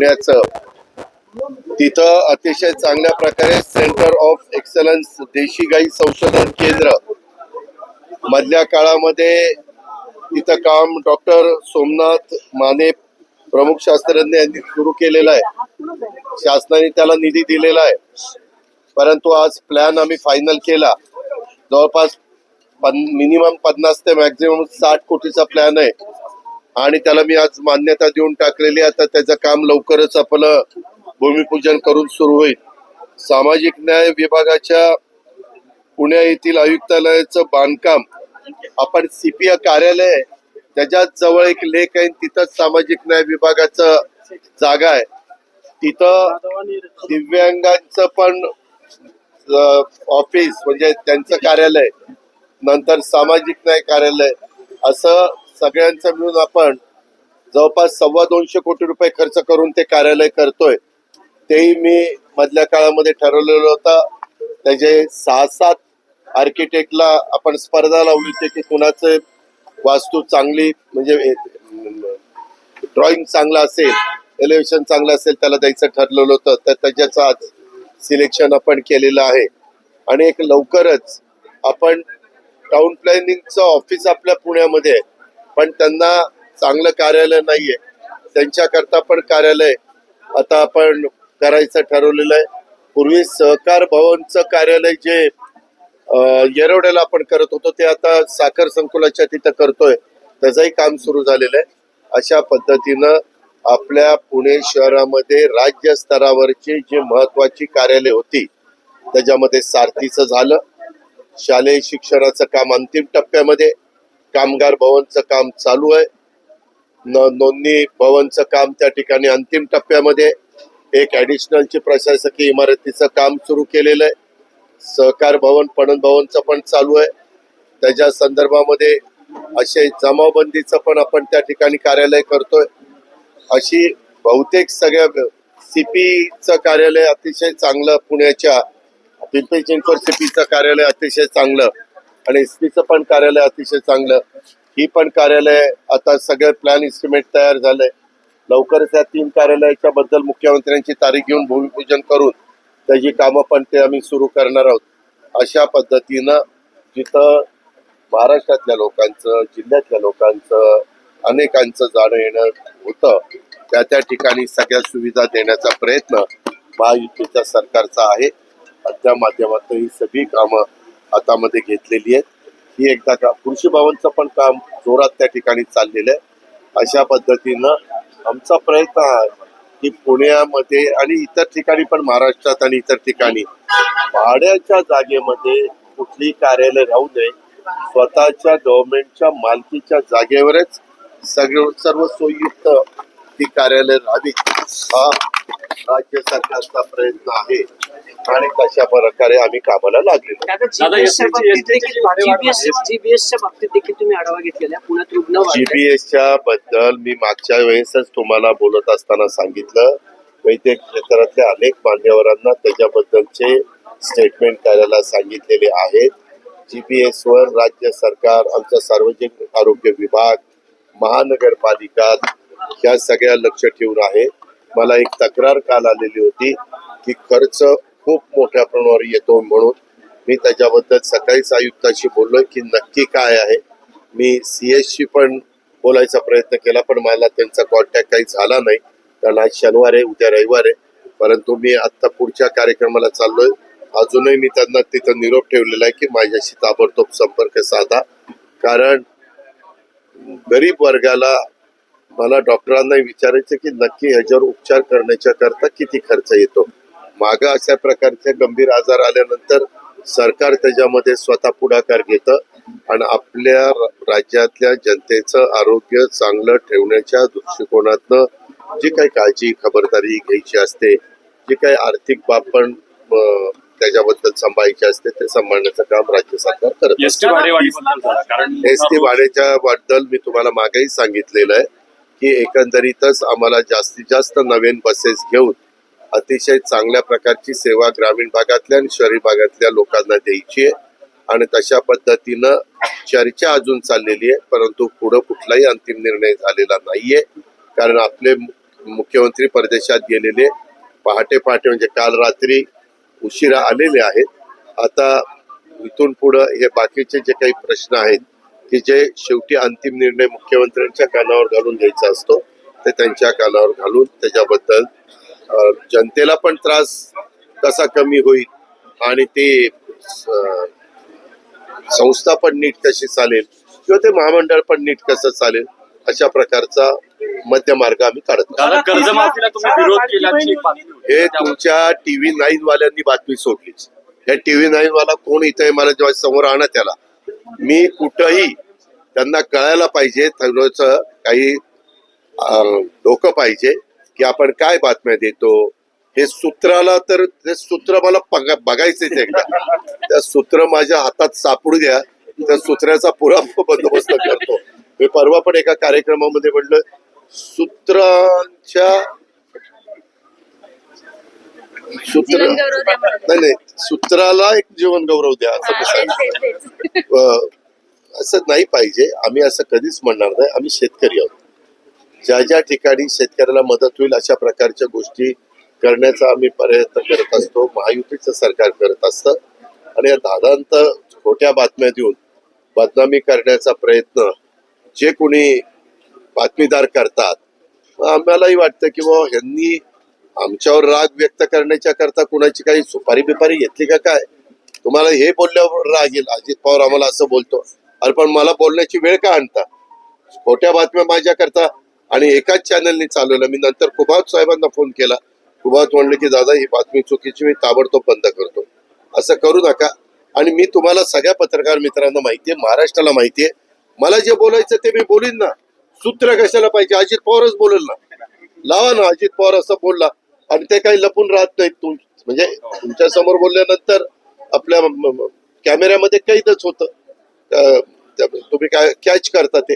पुण्याचं तिथं अतिशय चांगल्या प्रकारे सेंटर ऑफ एक्सलन्स देशी गाई संशोधन केंद्र. मधल्या काळामध्ये तिथं काम डॉक्टर सोमनाथ माने प्रमुख शास्त्रज्ञ यांनी सुरू केलेलं आहे. शासनाने त्याला निधी दिलेला आहे. परंतु आज प्लॅन आम्ही फायनल केला. जवळपास मिनिमम पन्नास ते मॅक्झिमम साठ कोटीचा प्लॅन आहे. आणि त्याला मी आज मान्यता देऊन टाकलेली आहे. आता त्याचं काम लवकरच आपलं भूमिपूजन करून सुरू होईल. सामाजिक न्याय विभागाच्या पुणे येथील आयुक्तालयाचं बांधकाम आपण सीपीआय कार्यालय त्याच्याच जवळ एक लेक आहे तिथंच सामाजिक न्याय विभागाचं जागा आहे. तिथं दिव्यांगांचं पण ऑफिस म्हणजे त्यांचं कार्यालय नंतर सामाजिक न्याय कार्यालय असं सगळ्यांचं मिळून आपण जवळपास सव्वा दोनशे कोटी रुपये खर्च करून ते कार्यालय करतोय. तेही मी मधल्या काळामध्ये ठरवलेलं होतं. त्याचे सहा सात आर्किटेक्टला आपण स्पर्धा लावली होती की कुणाचं वास्तू चांगली म्हणजे ड्रॉइंग चांगलं असेल एलिव्हेशन चांगलं असेल त्याला द्यायचं ठरलेलं होतं. तर त्याच्याचं आज सिलेक्शन आपण केलेलं आहे. आणि एक लवकरच आपण टाउन प्लॅनिंगचं ऑफिस आपल्या पुण्यामध्ये आहे. पण त्यांना चांगलं कार्यालय नाहीये. त्यांच्याकरता पण कार्यालय आता आपण करायचं ठरवलेलं आहे. पूर्वी सहकार भवनचं कार्यालय जे येरवड्याला आपण करत होतो ते आता साखर संकुलाच्या तिथं करतोय. त्याचंही काम सुरू झालेलं आहे. अशा पद्धतीनं आपल्या पुणे शहरामध्ये राज्य स्तरावरची जी महत्वाची कार्यालय होती त्याच्यामध्ये सारथीचं झालं. शालेय शिक्षणाचं काम अंतिम टप्प्यामध्ये कामगार भवनचं काम चालू आहे. न नोंदणी भवनचं काम त्या ठिकाणी अंतिम टप्प्यामध्ये एक ॲडिशनलची प्रशासकीय इमारतीचं काम सुरू केलेलं आहे. सहकार भवन पणन भवनचं पण चालू आहे. त्याच्या संदर्भामध्ये असे जमावबंदीचं पण आपण त्या ठिकाणी कार्यालय करतोय. अशी बहुतेक सगळ्या सीपीचं कार्यालय अतिशय चांगलं पुण्याच्या पिंपरी चिंचवड सीपीचं कार्यालय अतिशय चांगलं आणि एस पीचं पण कार्यालय अतिशय चांगलं. ही पण कार्यालय आता सगळे प्लॅन इस्टिमेट तयार झाले. लवकरच या तीन कार्यालयाच्या बद्दल मुख्यमंत्र्यांची तारीख घेऊन भूमिपूजन करून त्याची कामं पण ते आम्ही सुरू करणार आहोत. अशा पद्धतीनं जिथं महाराष्ट्रातल्या लोकांचं जिल्ह्यातल्या लोकांचं अनेकांचं जाणं येणं होतं त्या त्या ठिकाणी सगळ्या सुविधा देण्याचा प्रयत्न महायुतीच्या सरकारचा आहे. आणि त्या माध्यमातून ही सगळी कामं हातामध्ये घेतलेली आहेत. ही एकदा का कृषी भवनचं पण काम जोरात त्या ठिकाणी चाललेलं आहे. अशा पद्धतीनं आमचा प्रयत्न आहे की पुण्यामध्ये आणि इतर ठिकाणी पण महाराष्ट्रात आणि इतर ठिकाणी भाड्याच्या जागेमध्ये कुठली कार्यालय राहू नये. स्वतःच्या गव्हर्नमेंटच्या मालकीच्या जागेवरच सगळं सर्व सोयीयुक्त ती कार्यालय राहावी हा राज्य सरकारचा प्रयत्न आहे. आणि तशा प्रकारे आम्ही कामाला लागलेलो दादा दादा, GBS च्या ST बाबतीत ची देखील भाडे वाढ GBS आहे. GBS च्या बाबतीत देखील तुम्ही आढावा घेतलेला आहे. पुण्यात रुग्ण वाढले जीबीएसच्या बद्दल मी मागच्या वेळेसच तुम्हाला बोलत असताना सांगितलं. वैद्यक क्षेत्रातल्या अनेक मान्यवरांना त्याच्याबद्दलचे स्टेटमेंट करायला सांगितलेले आहेत. जीपीएस वर राज्य सरकार आमचा सार्वजनिक आरोग्य विभाग महानगरपालिका ह्या सगळ्या लक्ष ठेवून आहे. मला एक तक्रार काल आलेली होती की खर्च खूप मोठ्या प्रमाणावर येतो म्हणून मी त्याच्याबद्दल सकाळीच आयुक्ताशी बोललोय की नक्की काय आहे. मी सी एसशी पण बोलायचा प्रयत्न केला पण मला त्यांचा कॉन्टॅक्ट काही झाला नाही. कारण आज शनिवार आहे उद्या रविवार आहे. परंतु मी आत्ता पुढच्या कार्यक्रमाला चाललोय. अजूनही मी त्यांना तिथं निरोप ठेवलेला आहे की माझ्याशी ताबडतोब संपर्क साधा. कारण गरीब वर्गाला मला डॉक्टरांना विचारायचं की नक्की ह्याच्यावर उपचार करण्याच्या करता किती खर्च येतो? माग अशा प्रकारचे गंभीर आजार आल्यानंतर सरकार त्याच्यामध्ये स्वतः पुढाकार घेतं आणि आपल्या राज्यातल्या जनतेचं आरोग्य चांगलं ठेवण्याच्या दृष्टिकोनातनं जी काही काळजी खबरदारी घ्यायची असते जी काही आर्थिक बाब पण त्याच्याबद्दल सांभाळायची असते ते सांभाळण्याचं काम राज्य सरकार करत एसटी भाड्याच्या बद्दल मी तुम्हाला मागेही सांगितलेलं आहे. की एकंदरीतच आम्हाला जास्तीत जास्त नवीन बसेस घेऊन अतिशय चांगल्या प्रकारची सेवा ग्रामीण भागातल्या आणि शहरी भागातल्या लोकांना द्यायची आहे. आणि तशा पद्धतीनं चर्चा अजून चाललेली आहे परंतु पुढं कुठलाही अंतिम निर्णय झालेला नाहीये. कारण आपले मुख्यमंत्री परदेशात गेलेले पहाटे पहाटे म्हणजे काल रात्री उशिरा आलेले आहेत. आता इथून पुढं हे बाकीचे जे काही प्रश्न आहेत की जे शेवटी अंतिम निर्णय मुख्यमंत्र्यांच्या कानावर घालून घ्यायचा असतो ते त्यांच्या कानावर घालून त्याच्याबद्दल जनतेला पण त्रास कसा कमी होईल आणि ते संस्था पण नीट कशी चालेल किंवा ते महामंडळ पण नीट कसं चालेल अशा प्रकारचा मध्य मार्ग आम्ही काढत. हे तुमच्या टीव्ही नाईन वाल्यांनी बातमी सोडलीच. हे टीव्ही नाईन वाला कोण इथे मला जेव्हा समोर आणा त्याला. मी कुठंही त्यांना कळायला पाहिजे थोडंसं काही डोकं पाहिजे की आपण काय बातम्या देतो. हे सूत्राला तर ते सूत्र मला बघा- बघायचंच एकदा. त्या सूत्र माझ्या हातात सापडू द्या. त्या सूत्राचा पुरा बंदोबस्त करतो. मी परवा पण एका कार्यक्रमामध्ये म्हणलं सूत्रांच्या सूत्र जीवन गौरव द्या मला. नाही नाही सूत्राला एक जीवन गौरव द्या असं मी सांगितलं. तेच, तेच, तेच. अ, असं नाही पाहिजे आम्ही असं कधीच म्हणणार नाही आम्ही शेतकरी आहोत ज्या ज्या ठिकाणी शेतकऱ्याला मदत होईल अशा प्रकारच्या गोष्टी करण्याचा आम्ही प्रयत्न करत असतो महायुतीचं सरकार करत असतं आणि या दादांत खोट्या बातम्या देऊन बदनामी करण्याचा प्रयत्न जे कोणी बातमीदार करतात मग आम्हालाही वाटतं की बाबा ह्यांनी आमच्यावर राग व्यक्त करण्याच्या करता कुणाची काही सुपारी बिपारी घेतली का काय? तुम्हाला हे बोलल्यावर राग येईल. अजित पवार आम्हाला असं बोलतो. अरे पण मला बोलण्याची वेळ का आणता? खोट्या बातम्या माझ्या करता आणि एकाच चॅनलने चालवलं मी नंतर कुभात साहेबांना फोन केला. कुभात म्हणले की दादा ही बातमी चुकीची मी ताबडतोब बंद करतो. असं करू नका. आणि मी तुम्हाला सगळ्या पत्रकार मित्रांना माहितीये महाराष्ट्राला माहितीये. मला जे बोलायचं ते मी बोलीन ना. सूत्र कशाला पाहिजे? अजित पवारच बोलेल ना. लावा ना अजित पवार असं बोलला. आणि ते काही लपून राहत नाहीत तुम म्हणजे तुमच्यासमोर बोलल्यानंतर आपल्या कॅमेऱ्यामध्ये कैदच होतं. तुम्ही काय कॅच करता ते.